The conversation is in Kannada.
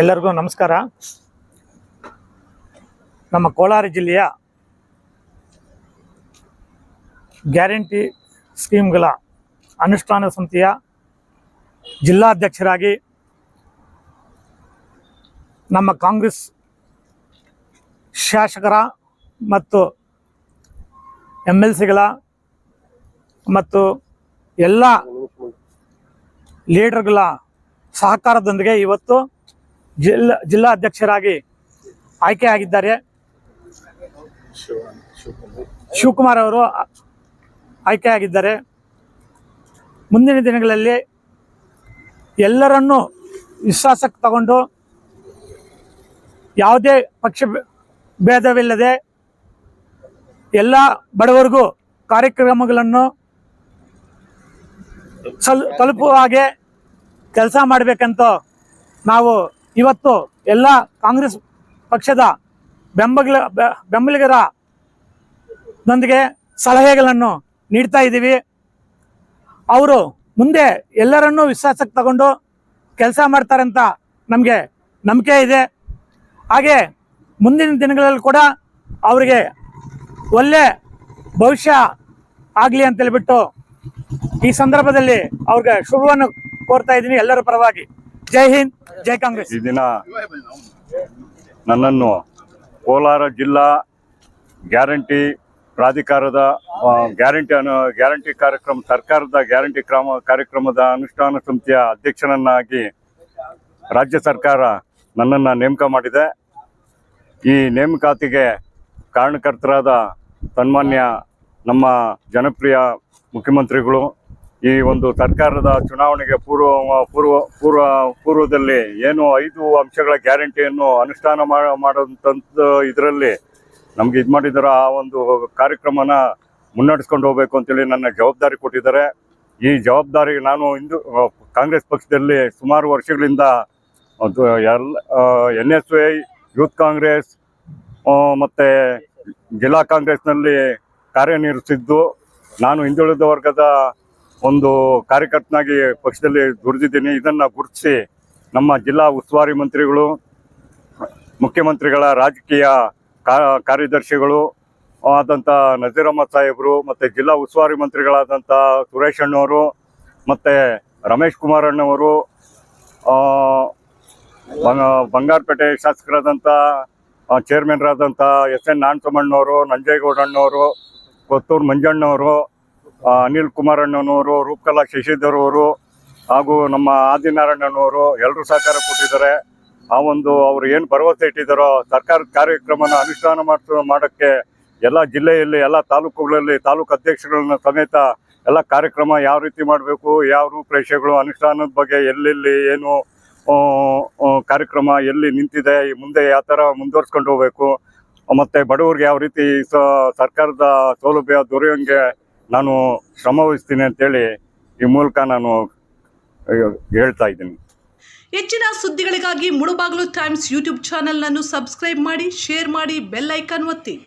ಎಲ್ಲರಿಗೂ ನಮಸ್ಕಾರ. ನಮ್ಮ ಕೋಲಾರ ಜಿಲ್ಲೆಯ ಗ್ಯಾರಂಟಿ ಸ್ಕೀಮ್ಗಳ ಅನುಷ್ಠಾನ ಸಮಿತಿಯ ಜಿಲ್ಲಾಧ್ಯಕ್ಷರಾಗಿ ನಮ್ಮ ಕಾಂಗ್ರೆಸ್ ಶಾಸಕರ ಮತ್ತು ಎಂ ಎಲ್ ಸಿಗಳ ಮತ್ತು ಎಲ್ಲ ಲೀಡರ್ಗಳ ಸಹಕಾರದೊಂದಿಗೆ ಇವತ್ತು ಜಿಲ್ಲಾ ಜಿಲ್ಲಾಧ್ಯಕ್ಷರಾಗಿ ಆಯ್ಕೆಯಾಗಿದ್ದಾರೆ. ಶಿವಕುಮಾರ್ ಅವರು ಆಯ್ಕೆಯಾಗಿದ್ದಾರೆ. ಮುಂದಿನ ದಿನಗಳಲ್ಲಿ ಎಲ್ಲರನ್ನೂ ವಿಶ್ವಾಸಕ್ಕೆ ತಗೊಂಡು ಯಾವುದೇ ಪಕ್ಷ ಭೇದವಿಲ್ಲದೆ ಎಲ್ಲ ಬಡವರಿಗೂ ಕಾರ್ಯಕ್ರಮಗಳನ್ನು ತಲುಪುವ ಹಾಗೆ ಕೆಲಸ ಮಾಡಬೇಕಂತ ನಾವು ಇವತ್ತು ಎಲ್ಲ ಕಾಂಗ್ರೆಸ್ ಪಕ್ಷದ ಬೆಂಬಲ ಬೆಂಬಲಿಗರ ನೊಂದಿಗೆ ಸಲಹೆಗಳನ್ನು ನೀಡ್ತಾ ಇದ್ದೀವಿ. ಅವರು ಮುಂದೆ ಎಲ್ಲರನ್ನೂ ವಿಶ್ವಾಸಕ್ಕೆ ತಗೊಂಡು ಕೆಲಸ ಮಾಡ್ತಾರೆ ಅಂತ ನಮಗೆ ನಂಬಿಕೆ ಇದೆ. ಹಾಗೆ ಮುಂದಿನ ದಿನಗಳಲ್ಲಿ ಕೂಡ ಅವರಿಗೆ ಒಳ್ಳೆ ಭವಿಷ್ಯ ಆಗಲಿ ಅಂತೇಳ್ಬಿಟ್ಟು ಈ ಸಂದರ್ಭದಲ್ಲಿ ಅವ್ರಿಗೆ ಶುಭವನ್ನು ಕೋರ್ತಾ ಇದ್ದೀನಿ ಎಲ್ಲರ ಪರವಾಗಿ. ಜೈ ಹಿಂದ್, ಜೈ ಕಾಂಗ್ರೆಸ್. ಈ ದಿನ ನನ್ನನ್ನು ಕೋಲಾರ ಜಿಲ್ಲಾ ಗ್ಯಾರಂಟಿ ಪ್ರಾಧಿಕಾರದ ಗ್ಯಾರಂಟಿ ಅನು, ಗ್ಯಾರಂಟಿ ಕಾರ್ಯಕ್ರಮ, ಸರ್ಕಾರದ ಗ್ಯಾರಂಟಿ ಕ್ರಮ, ಕಾರ್ಯಕ್ರಮದ ಅನುಷ್ಠಾನ ಸಮಿತಿಯ ಅಧ್ಯಕ್ಷನನ್ನಾಗಿ ರಾಜ್ಯ ಸರ್ಕಾರ ನನ್ನನ್ನು ನೇಮಕ ಮಾಡಿದೆ. ಈ ನೇಮಕಾತಿಗೆ ಕಾರಣಕರ್ತರಾದ ಸನ್ಮಾನ್ಯ ನಮ್ಮ ಜನಪ್ರಿಯ ಮುಖ್ಯಮಂತ್ರಿಗಳು ಈ ಒಂದು ಸರ್ಕಾರದ ಚುನಾವಣೆಗೆ ಪೂರ್ವ ಪೂರ್ವ ಪೂರ್ವ, ಪೂರ್ವದಲ್ಲಿ ಏನು ಐದು ಅಂಶಗಳ ಗ್ಯಾರಂಟಿಯನ್ನು ಅನುಷ್ಠಾನ ಮಾ- ಮಾಡೋದಂತ ಇದರಲ್ಲಿ ನಮ್ಗೆ ಇದು ಮಾಡಿದ್ರ ಆ ಒಂದು ಕಾರ್ಯಕ್ರಮನ ಮುನ್ನಡೆಸ್ಕೊಂಡು ಹೋಗ್ಬೇಕು ಅಂತೇಳಿ ನನ್ನ ಜವಾಬ್ದಾರಿ ಕೊಟ್ಟಿದ್ದಾರೆ. ಈ ಜವಾಬ್ದಾರಿ ನಾನು ಇಂದು ಕಾಂಗ್ರೆಸ್ ಪಕ್ಷದಲ್ಲಿ ಸುಮಾರು ವರ್ಷಗಳಿಂದ ಎಲ್ಲ N S I youth Congress ಮತ್ತೆ ಜಿಲ್ಲಾ ಕಾಂಗ್ರೆಸ್ನಲ್ಲಿ ಕಾರ್ಯನಿರ್ವಹಿಸಿದ್ದು. ನಾನು ಹಿಂದುಳಿದ ವರ್ಗದ ಒಂದು ಕಾರ್ಯಕರ್ತನಾಗಿ ಪಕ್ಷದಲ್ಲಿ ದುಡಿದಿದ್ದೀನಿ. ಇದನ್ನು ಗುರುತಿಸಿ ನಮ್ಮ ಜಿಲ್ಲಾ ಉಸ್ತುವಾರಿ ಮಂತ್ರಿಗಳು, ಮುಖ್ಯಮಂತ್ರಿಗಳ ರಾಜಕೀಯ ಕಾರ್ಯದರ್ಶಿಗಳು ಆದಂಥ ನಜೀರ್ ಸಾಹೇಬರು, ಮತ್ತೆ ಜಿಲ್ಲಾ ಉಸ್ತುವಾರಿ ಮಂತ್ರಿಗಳಾದಂಥ ಸುರೇಶ್ ಅಣ್ಣವರು ಮತ್ತೆ ರಮೇಶ್ ಕುಮಾರ್ ಅಣ್ಣವರು ಬಂಗಾರಪೇಟೆ ಶಾಸಕರಾದಂಥ ಚೇರ್ಮನ್ರಾದಂಥ ಎಸ್ ಎನ್ ನಾಣಸಮ್ಮಣ್ಣವರು ನಂಜೇಗೌಡ ಅಣ್ಣವರು ಕೊತ್ತೂರು ಮಂಜಣ್ಣವರು ಅನಿಲ್ ಕುಮಾರಣ್ಣನವರು, ರೂಪಕಲಾ ಶಶಿಧರ್ ಅವರು ಹಾಗೂ ನಮ್ಮ ಆದಿನಾರಾಯಣನವರು ಎಲ್ಲರೂ ಸಹಕಾರ ಕೊಟ್ಟಿದ್ದಾರೆ. ಆ ಒಂದು ಅವರು ಏನು ಭರವಸೆ ಇಟ್ಟಿದ್ದಾರೋ, ಸರ್ಕಾರದ ಕಾರ್ಯಕ್ರಮನ ಅನುಷ್ಠಾನ ಮಾಡ್ತ, ಮಾಡೋಕ್ಕೆ ಎಲ್ಲ ಜಿಲ್ಲೆಯಲ್ಲಿ, ಎಲ್ಲ ತಾಲೂಕುಗಳಲ್ಲಿ, ತಾಲೂಕು ಅಧ್ಯಕ್ಷಗಳನ್ನ ಸಮೇತ ಎಲ್ಲ ಕಾರ್ಯಕ್ರಮ ಯಾವ ರೀತಿ ಮಾಡಬೇಕು, ಯಾವ ರೂಪರೇಷೆಗಳು, ಅನುಷ್ಠಾನದ ಬಗ್ಗೆ ಎಲ್ಲೆಲ್ಲಿ ಏನು ಕಾರ್ಯಕ್ರಮ ಎಲ್ಲಿ ನಿಂತಿದೆ ಮುಂದೆ ಯಾವ ಥರ ಮುಂದುವರ್ಸ್ಕೊಂಡು ಹೋಗ್ಬೇಕು, ಮತ್ತು ಬಡವರಿಗೆ ಯಾವ ರೀತಿ ಸರ್ಕಾರದ ಸೌಲಭ್ಯ ದೊರೆಯೋಂಗೆ ನಾನು ಶ್ರಮ ವಹಿಸ್ತೀನಿ ಅಂತೇಳಿ ಈ ಮೂಲಕ ನಾನು ಹೇಳ್ತಾ ಇದ್ದೀನಿ. ಹೆಚ್ಚಿನ ಸುದ್ದಿಗಳಿಗಾಗಿ ಮುಳುಬಾಗಿಲು ಟೈಮ್ಸ್ ಯೂಟ್ಯೂಬ್ ಚಾನೆಲ್ನನ್ನು ಸಬ್ಸ್ಕ್ರೈಬ್ ಮಾಡಿ, ಶೇರ್ ಮಾಡಿ, ಬೆಲ್ ಐಕಾನ್ ಒತ್ತಿ.